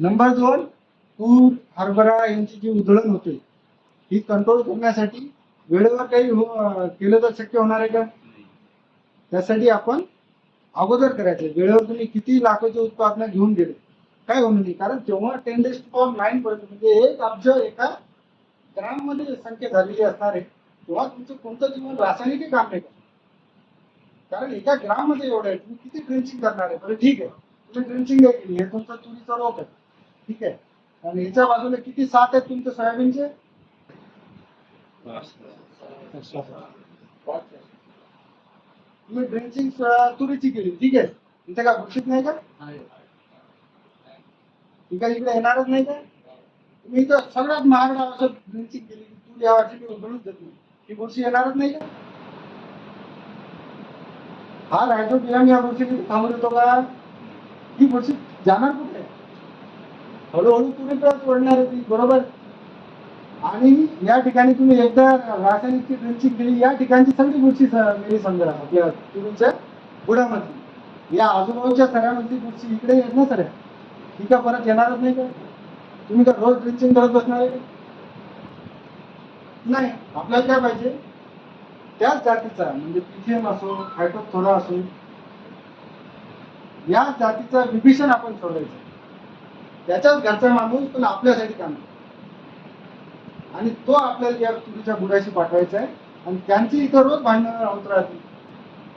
Number दोन तूर हरभरा यांची जी उधळण होते ही कंट्रोल करण्यासाठी वेळेवर काही हो- केलं तर शक्य होणार आहे का? त्यासाठी आपण अगोदर करायचं वेळेवर तुम्ही किती लाखाचे उत्पादन घेऊन गेले? काय होणार नाही? कारण तेव्हा टेन डेज पॉवर नाईन पर्यंत म्हणजे एक अब्ज एका ग्राममध्ये संख्या झालेली असणार आहे तेव्हा तुमचं कोणतं जीवन रासायनिक काम नाही करणार. कारण एका ग्राममध्ये एवढं आहे तुम्ही किती ड्रेंचिंग करणार आहे? बरं ठीक आहे. तुम्ही ड्रेंचिंग हे तुमचं तुरीचा रोग आहे. ठीक आहे. आणि हिच्या बाजूला किती सात आहेत तुमच्या सोयाबीनचे? तुम्ही ड्रेंचिंग तुरीची केली ठीक आहे. इथे का घोषित नाही का? ठीक आहे इकडे येणारच नाही का? तुम्ही इथं सगळ्यात महागडा असं ड्रेंचिंग केली तू या वर्षी मी उघडून देत नाही. ही बुरशी येणारच नाही का? हा रायझोबियम या बुरशी थांबून येतो का? ही बुरशी जाणार कुठे? हळूहळू तुम्ही ओढणार आहे ती बरोबर? आणि या ठिकाणी तुम्ही एकदा रासायनिकची ड्रिंचिंग केली या ठिकाणची सगळी बुरशी स- समजा आपल्या तुमच्या बुडामधली या आजूबाजूच्या सऱ्यामधली बुरशी इकडे येत ना सऱ्या? ही का परत येणारच नाही का? तुम्ही का रोज ड्रिंचिंग करत बसणार नाही आपल्याला काय पाहिजे? त्याच जातीचा म्हणजे पीसीएम असो हायड्रोथोरा असो या जातीचा विभीषण आपण सोडायचं. त्याच्याच घरचा माणूस पण आपल्यासाठी काम करतो. आणि तो आपल्याला या तुरीच्या बुडाशी पाठवायचा आहे. आणि त्यांची इथं रोज भांडणं राहत राहतील.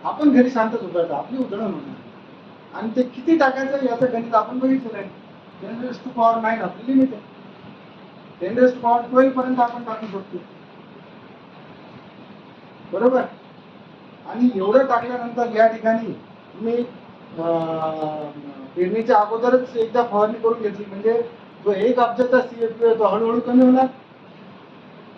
आपण घरी शांतच झोपायचं आपली उधळण होणार आणि ते किती टाकायचं याचं गणित आपण बघितलेलं आहे. Ten raise to power nine आपली लिमिट आहे. Ten raise to power twelve पर्यंत आपण टाकू शकतो. बरोबर? आणि एवढं टाकल्यानंतर या ठिकाणी तुम्ही पेरणीच्या अगोदरच एकदा फवारणी करून घेतली. म्हणजे जो एक अब्जाचा सीएफपी आहे तो हळूहळू कमी होणार.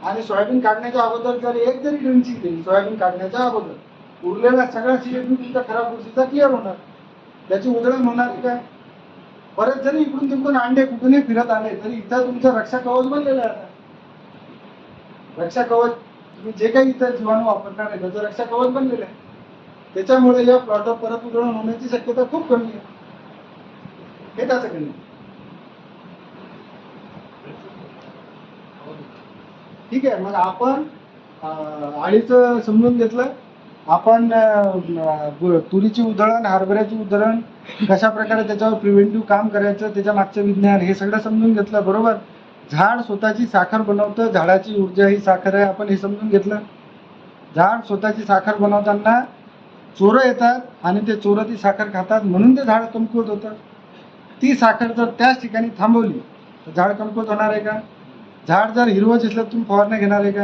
आणि सोयाबीन काढण्याच्या अगोदर जर एक जरी ड्रिंची केली सोयाबीन काढण्याच्या अगोदर उरलेला सगळा सीएफपी तुमचा खराब गोष्टीचा क्लिअर होणार. त्याची उधळण होणार काय? परत जरी इकडून तिकडून अंडे कुठूनही फिरत आले तरी इथं तुमचं रक्षा कवच बनलेलं आहे रक्षा कवच तुम्ही जे काही इथं जीवाणू वापरणार आहे त्याचं रक्षा कवच बनलेलं आहे. त्याच्यामुळे या प्लॉटवर परत उधळण होण्याची शक्यता खूप कमी आहे. हे त्याचं कमी ठीक आहे मग आपण आळीचं समजून घेतलं. आपण तुरीची उधळण हरभऱ्याची उधळण कशा प्रकारे त्याच्यावर प्रिव्हेंटिव्ह काम करायचं त्याच्या मागचं विज्ञान हे सगळं समजून घेतलं बरोबर? झाड स्वतःची साखर बनवतं झाडाची ऊर्जा ही साखर आहे आपण हे समजून घेतलं. झाड स्वतःची साखर बनवताना चोरं येतात आणि ते चोरं ती साखर खातात म्हणून ते झाड कमकुवत होतं ती साखर जर त्याच ठिकाणी थांबवली तर झाड कमकुवत होणार आहे का? झाड जर हिरवं दिसलं तर तुम्ही फवारण्या घेणार आहे का?